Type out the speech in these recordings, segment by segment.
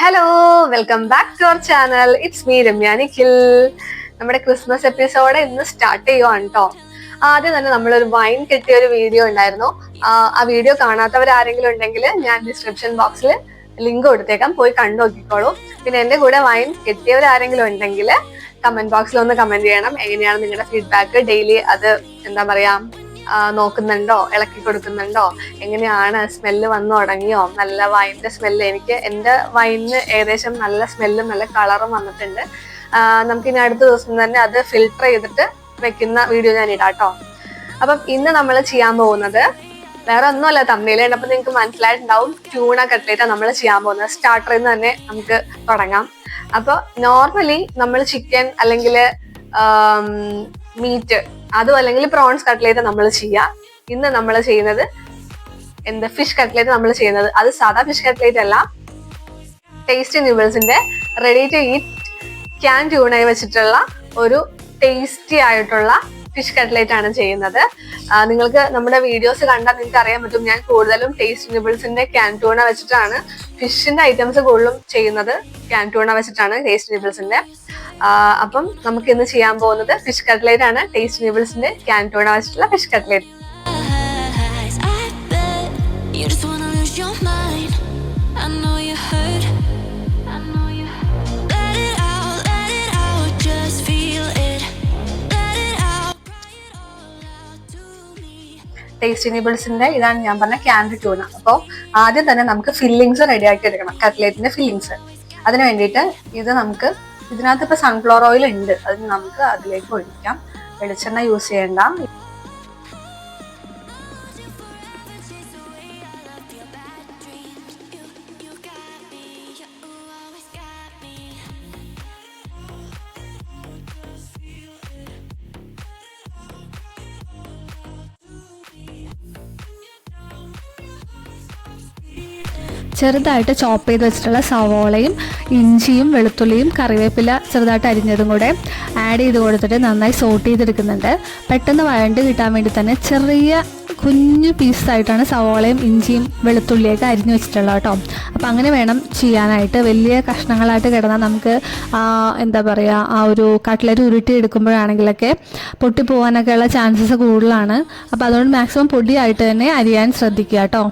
Hello welcome back to our channel it's me Ramya Nikhil നമ്മുടെ Christmas episode ഇന്ന് start ചെയ്യുവാണ് കേട്ടോ ആദ്യം തന്നെ നമ്മളൊരു വൈൻ കിട്ടിയ ഒരു വീഡിയോ ഉണ്ടായിരുന്നു. ആ, വീഡിയോ കാണാത്തവർ ആരെങ്കിലും ഉണ്ടെങ്കിൽ ഞാൻ ഡിസ്ക്രിപ്ഷൻ ബോക്സിൽ ലിങ്ക് കൊടുത്തേക്കാം. പോയി കണ്ടു നോക്കിക്കോളൂ. പിന്നെ എന്റെ കൂടെ വൈൻ കിട്ടിയവർ ആരെങ്കിലും ഉണ്ടെങ്കിൽ കമന്റ് ബോക്സിൽ ഒന്ന് കമന്റ് ചെയ്യണം. എങ്ങനെയാണ് നിങ്ങളുടെ ഫീഡ്ബാക്ക് ഡെയിലി അത് എന്താ പറയാ നോക്കുന്നുണ്ടോ? ഇളക്കി കൊടുക്കുന്നുണ്ടോ? എങ്ങനെയാണ് സ്മെല്ല് വന്നു തുടങ്ങിയോ? നല്ല വൈനിന്റെ സ്മെല്ല് എനിക്ക് എന്റെ വൈനിന് ഏകദേശം നല്ല സ്മെല്ലും നല്ല കളറും വന്നിട്ടുണ്ട്. നമുക്ക് നമുക്കിനി അടുത്ത ദിവസം തന്നെ അത് ഫിൽട്ടർ ചെയ്തിട്ട് വെക്കുന്ന വീഡിയോ ഞാൻ ഇടാം കേട്ടോ അപ്പം ഇന്ന് നമ്മൾ ചെയ്യാൻ പോകുന്നത് വേറെ ഒന്നുമല്ല. തമ്മിൽ അപ്പൊ നിങ്ങൾക്ക് മനസ്സിലായിട്ടുണ്ടാവും. ട്യൂണ കട്ട്ലേറ്റാ നമ്മൾ ചെയ്യാൻ പോകുന്നത്. സ്റ്റാർട്ടറിൽ നിന്ന് തന്നെ നമുക്ക് തുടങ്ങാം. അപ്പോൾ നോർമലി നമ്മൾ ചിക്കൻ അല്ലെങ്കിൽ മീറ്റ് അതും അല്ലെങ്കിൽ പ്രോൺസ് കട്ട്ലേറ്റ് നമ്മൾ ചെയ്യാം. ഇന്ന് നമ്മൾ ചെയ്യുന്നത് എന്ത്? ഫിഷ് കട്ട്ലേറ്റ് നമ്മൾ ചെയ്യുന്നത്. അത് സാധാ ഫിഷ് കട്ട്ലേറ്റ് അല്ല. ടേസ്റ്റി ന്യൂബിൾസിന്റെ റെഡി ടു ഈറ്റ് ക്യാൻ ട്യൂണായി വെച്ചിട്ടുള്ള ഒരു ടേസ്റ്റി ആയിട്ടുള്ള ഫിഷ് കട്ട്ലേറ്റ് ആണ് ചെയ്യുന്നത്. നിങ്ങൾക്ക് നമ്മുടെ വീഡിയോസ് കണ്ടാൽ നിങ്ങൾക്ക് അറിയാൻ പറ്റും. ഞാൻ കൂടുതലും ടേസ്റ്റ് ന്യൂബിൾസിന്റെ ക്യാൻ ട്യൂണ വെച്ചിട്ടാണ് ഫിഷിന്റെ ഐറ്റംസ് കൂടുതലും ചെയ്യുന്നത്. ക്യാൻ ട്യൂണ വെച്ചിട്ടാണ് ടേസ്റ്റ് ന്യൂഡിൽസിന്റെ അപ്പം നമുക്ക് ഇന്ന് ചെയ്യാൻ പോകുന്നത് ഫിഷ് കട്ട്ലേറ്റ് ആണ്. ടേസ്റ്റ് ന്യൂഡിൽസിന്റെ ക്യാന്റോണ വെച്ചിട്ടുള്ള ഫിഷ് കട്ട്ലേറ്റ്. ടേസ്റ്റി ന്യൂഡിൽസിന്റെ ഇതാണ് ഞാൻ പറഞ്ഞ ക്യാൻഡ് ട്യൂണ അപ്പോൾ ആദ്യം തന്നെ നമുക്ക് ഫില്ലിങ്സ് റെഡി ആക്കി എടുക്കണം. കട്ട്ലേറ്റിന്റെ ഫില്ലിങ്സ് അതിന് വേണ്ടിയിട്ട് ഇത് നമുക്ക് ഇതിനകത്ത് ഇപ്പൊ സൺഫ്ലവർ ഓയിൽ ഉണ്ട്. അത് നമുക്ക് അതിലേക്ക് ഒഴിക്കാം. വെളിച്ചെണ്ണ യൂസ് ചെയ്യണ്ട. ചെറുതായിട്ട് ചോപ്പ് ചെയ്ത് വെച്ചിട്ടുള്ള സവോളയും ഇഞ്ചിയും വെളുത്തുള്ളിയും കറിവേപ്പില ചെറുതായിട്ട് അരിഞ്ഞതും കൂടെ ആഡ് ചെയ്ത് കൊടുത്തിട്ട് നന്നായി സോട്ട് ചെയ്തെടുക്കുന്നുണ്ട്. പെട്ടെന്ന് വഴണ്ട് കിട്ടാൻ വേണ്ടി തന്നെ ചെറിയ കുഞ്ഞു പീസായിട്ടാണ് സവോളയും ഇഞ്ചിയും വെളുത്തുള്ളിയൊക്കെ അരിഞ്ഞു വെച്ചിട്ടുള്ളത് കേട്ടോ. അപ്പം അങ്ങനെ വേണം ചെയ്യാനായിട്ട്. വലിയ കഷ്ണങ്ങളായിട്ട് കിടന്നാൽ നമുക്ക് എന്താ പറയുക ആ ഒരു കട്ട്ലറ്റ് ഉരുട്ടി എടുക്കുമ്പോഴാണെങ്കിലൊക്കെ പൊട്ടിപ്പോകാനൊക്കെയുള്ള ചാൻസസ് കൂടുതലാണ്. അപ്പോൾ അതുകൊണ്ട് മാക്സിമം പൊടിയായിട്ട് തന്നെ അരിയാൻ ശ്രദ്ധിക്കുക കേട്ടോ.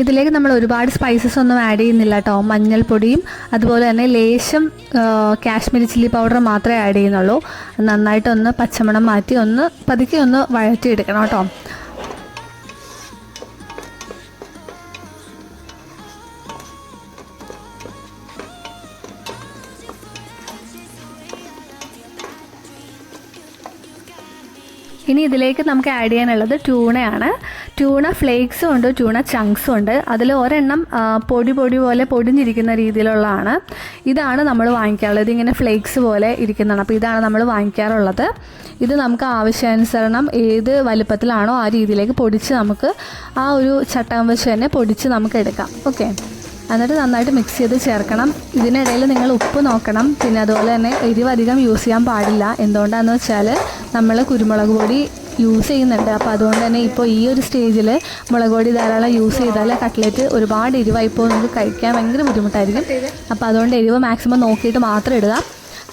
ഇതിലേക്ക് നമ്മൾ ഒരുപാട് സ്പൈസസ് ഒന്നും ആഡ് ചെയ്യുന്നില്ല കേട്ടോ മഞ്ഞൾപ്പൊടിയും അതുപോലെ തന്നെ ലേശം കാശ്മീരി ചില്ലി പൗഡർ മാത്രമേ ആഡ് ചെയ്യുന്നുള്ളൂ. നന്നായിട്ടൊന്ന് പച്ചമണം മാറ്റി ഒന്ന് പതുക്കെ ഒന്ന് വഴറ്റിയെടുക്കണം കേട്ടോ ഇനി ഇതിലേക്ക് നമുക്ക് ആഡ് ചെയ്യാനുള്ളത് ട്യൂണയാണ് ട്യൂണ ഫ്ലേക്സും ഉണ്ട് ട്യൂണ ചങ്ക്സും ഉണ്ട്. അതിൽ ഒരെണ്ണം പൊടി പൊടി പോലെ പൊടിഞ്ഞിരിക്കുന്ന രീതിയിലുള്ളതാണ്. ഇതാണ് നമ്മൾ വാങ്ങിക്കാറുള്ളത്. ഇതിങ്ങനെ ഫ്ലേക്സ് പോലെ ഇരിക്കുന്നതാണ്. അപ്പോൾ ഇതാണ് നമ്മൾ വാങ്ങിക്കാറുള്ളത്. ഇത് നമുക്ക് ആവശ്യാനുസരണം ഏത് വലുപ്പത്തിലാണോ ആ രീതിയിലേക്ക് പൊടിച്ച് നമുക്ക് ആ ഒരു ചട്ടം വെച്ച് തന്നെ പൊടിച്ച് നമുക്ക് എടുക്കാം. ഓക്കെ. എന്നിട്ട് നന്നായിട്ട് മിക്സ് ചെയ്ത് ചേർക്കണം. ഇതിനിടയിൽ നിങ്ങൾ ഉപ്പ് നോക്കണം. പിന്നെ അതുപോലെ തന്നെ എരിവ് അധികം യൂസ് ചെയ്യാൻ പാടില്ല. എന്തുകൊണ്ടാണെന്ന് വെച്ചാൽ നമ്മൾ കുരുമുളക് പൊടി യൂസ് ചെയ്യുന്നുണ്ട്. അപ്പോൾ അതുകൊണ്ട് തന്നെ ഇപ്പോൾ ഈ ഒരു സ്റ്റേജിൽ മുളക് പൊടി ധാരാളം യൂസ് ചെയ്താൽ കട്ട്ലറ്റ് ഒരുപാട് എരിവായിപ്പോൾ നമുക്ക് കഴിക്കാൻ ഭയങ്കര ബുദ്ധിമുട്ടായിരിക്കും. അപ്പോൾ അതുകൊണ്ട് എരിവ് മാക്സിമം നോക്കിയിട്ട് മാത്രം ഇടുക.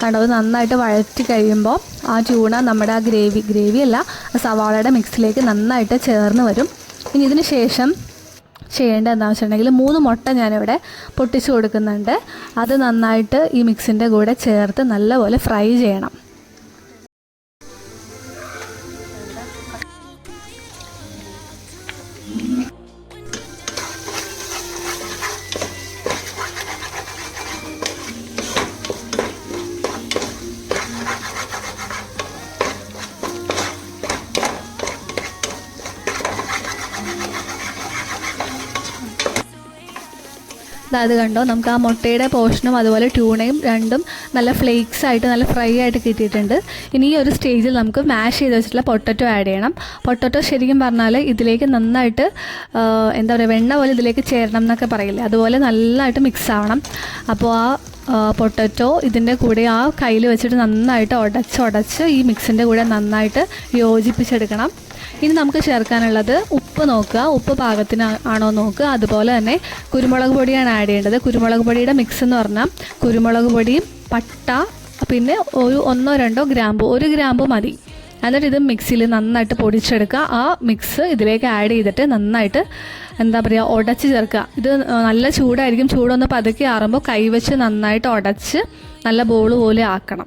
കണ്ടത് നന്നായിട്ട് വഴറ്റി കഴിയുമ്പോൾ ആ ചൂണ നമ്മുടെ ആ ഗ്രേവി ഗ്രേവി അല്ല സവാളയുടെ മിക്സിലേക്ക് നന്നായിട്ട് ചേർന്ന് വരും. ഇനി ഇതിന് ശേഷം ചെയ്യേണ്ടത് എന്താണെന്ന് വെച്ചിട്ടുണ്ടെങ്കിൽ മൂന്ന് മുട്ട ഞാനിവിടെ പൊട്ടിച്ച് കൊടുക്കുന്നുണ്ട്. അത് നന്നായിട്ട് ഈ മിക്സിന്റെ കൂടെ ചേർത്ത് നല്ലപോലെ ഫ്രൈ ചെയ്യണം. അത് കണ്ടോ? നമുക്ക് ആ മുട്ടയുടെ പോർഷനും അതുപോലെ ട്യൂണയും രണ്ടും നല്ല ഫ്ലേക്സ് ആയിട്ട് നല്ല ഫ്രൈ ആയിട്ട് കിട്ടിയിട്ടുണ്ട്. ഇനി ഈ ഒരു സ്റ്റേജിൽ നമുക്ക് മാഷ് ചെയ്ത് വെച്ചിട്ടുള്ള പൊട്ടറ്റോ ആഡ് ചെയ്യണം. പൊട്ടറ്റോ ശരിക്കും പറഞ്ഞാൽ ഇതിലേക്ക് നന്നായിട്ട് എന്താ പറയുക വെണ്ണ പോലെ ഇതിലേക്ക് ചേരണം എന്നൊക്കെ പറയില്ലേ? അതുപോലെ നല്ലതായിട്ട് മിക്സ് ആവണം. അപ്പോൾ ആ പൊട്ടറ്റോ ഇതിന്റെ കൂടെ ആ കയ്യിൽ വെച്ചിട്ട് നന്നായിട്ട് ഉടച്ച് ഉടച്ച് ഈ മിക്സിന്റെ കൂടെ നന്നായിട്ട് യോജിപ്പിച്ചെടുക്കണം. ഇനി നമുക്ക് ചേർക്കാനുള്ളത് ഉപ്പ് നോക്കുക. ഉപ്പ് പാകത്തിന് ആണോ നോക്കുക. അതുപോലെ തന്നെ കുരുമുളക് പൊടിയാണ് ആഡ് ചെയ്യേണ്ടത്. കുരുമുളക് പൊടിയുടെ മിക്സ് എന്ന് പറഞ്ഞാൽ കുരുമുളക് പൊടിയും പട്ട പിന്നെ ഒരു ഒന്നോ രണ്ടോ ഗ്രാമ്പു. ഒരു ഗ്രാമ്പു മതി. എന്നിട്ട് ഇത് മിക്സിയിൽ നന്നായിട്ട് പൊടിച്ചെടുക്കുക. ആ മിക്സ് ഇതിലേക്ക് ആഡ് ചെയ്തിട്ട് നന്നായിട്ട് എന്താ പറയുക ഉടച്ച് ചേർക്കുക. ഇത് നല്ല ചൂടായിരിക്കും. ചൂടൊന്ന് പതുക്കി ആറുമ്പോൾ കൈവച്ച് നന്നായിട്ട് ഉടച്ച് നല്ല ബോൾ പോലെ ആക്കണം.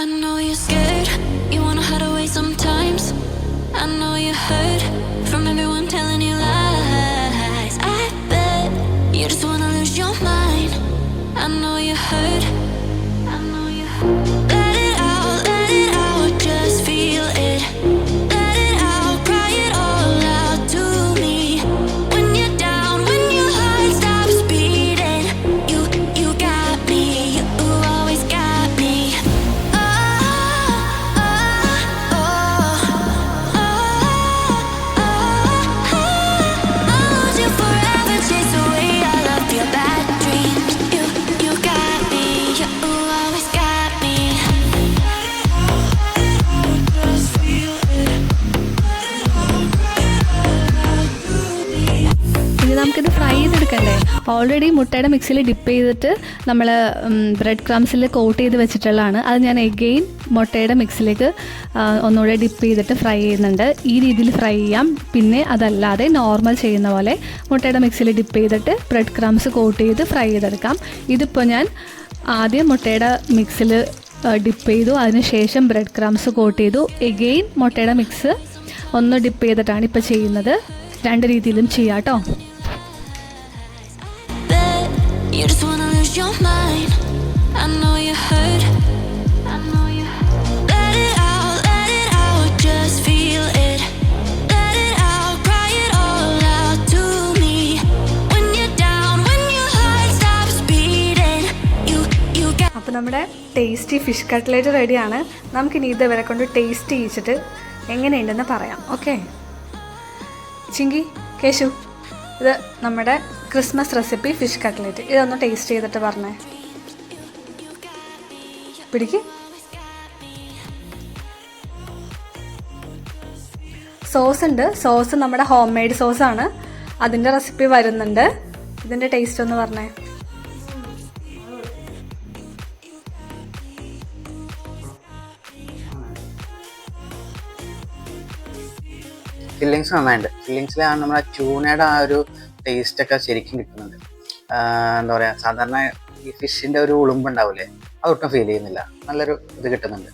I know you're scared, നമുക്കിത് ഫ്രൈ ചെയ്തെടുക്കണ്ടേ? ഓൾറെഡി മുട്ടയുടെ മിക്സിയിൽ ഡിപ്പ് ചെയ്തിട്ട് നമ്മൾ ബ്രെഡ് ക്രംസിൽ കോട്ട് ചെയ്ത് വെച്ചിട്ടുള്ളതാണ്. അത് ഞാൻ എഗെയിൻ മുട്ടയുടെ മിക്സിലേക്ക് ഒന്നുകൂടെ ഡിപ്പ് ചെയ്തിട്ട് ഫ്രൈ ചെയ്യുന്നുണ്ട്. ഈ രീതിയിൽ ഫ്രൈ ചെയ്യാം. പിന്നെ അതല്ലാതെ നോർമൽ ചെയ്യുന്ന പോലെ മുട്ടയുടെ മിക്സിയിൽ ഡിപ്പ് ചെയ്തിട്ട് ബ്രെഡ് ക്രംസ് കോട്ട് ചെയ്ത് ഫ്രൈ ചെയ്തെടുക്കാം. ഇതിപ്പോൾ ഞാൻ ആദ്യം മുട്ടയുടെ മിക്സിൽ ഡിപ്പ് ചെയ്തു. അതിനുശേഷം ബ്രെഡ് ക്രംസ് കോട്ട് ചെയ്തു. എഗെയിൻ മുട്ടയുടെ മിക്സ് ഒന്ന് ഡിപ്പ് ചെയ്തിട്ടാണ് ഇപ്പോൾ ചെയ്യുന്നത്. രണ്ട് രീതിയിലും ചെയ്യാം കേട്ടോ you just wanna lose your mind. I know you hurt. Let it out, let it out, just feel it. Let it out, cry it all out to me. When you're down, when your heart stops beating, you you got. അപ്പോൾ നമ്മുടെ tasty fish cutlet റെഡിയാണ് നമുക്കിനി ഇത് ഇവരെ കൊണ്ട് taste ചെയ്യിച്ചിട്ട് എങ്ങനെയുണ്ടെന്ന് പറയാം okay ചിങ്കി Keshu ഇത് നമ്മുടെ ക്രിസ്മസ് റെസിപ്പി ഫിഷ് കട്ട്ലേറ്റ്. ഇതൊന്ന് ടേസ്റ്റ് ചെയ്തിട്ട് പറഞ്ഞേ. പിടിക്ക്. സോസ് ഉണ്ട്. സോസ് നമ്മുടെ ഹോം മെയ്ഡ് ആണ് അതിന്റെ റെസിപ്പി വരുന്നുണ്ട്. ഇതിന്റെ ടേസ്റ്റ് ഒന്ന് പറഞ്ഞേ. ഫില്ലിങ്സ് നന്നായിട്ടുണ്ട് ഫില്ലിങ്സിലാണ് നമ്മുടെ ട്യൂണയുടെ ആ ഒരു ടേസ്റ്റ് ഒക്കെ ശരിക്കും കിട്ടുന്നുണ്ട്. എന്താ പറയുക സാധാരണ ഈ ഫിഷിന്റെ ഒരു ഉളുമ്പുണ്ടാവില്ലേ അതൊട്ടും ഫീൽ ചെയ്യുന്നില്ല. നല്ലൊരു ഇത് കിട്ടുന്നുണ്ട്.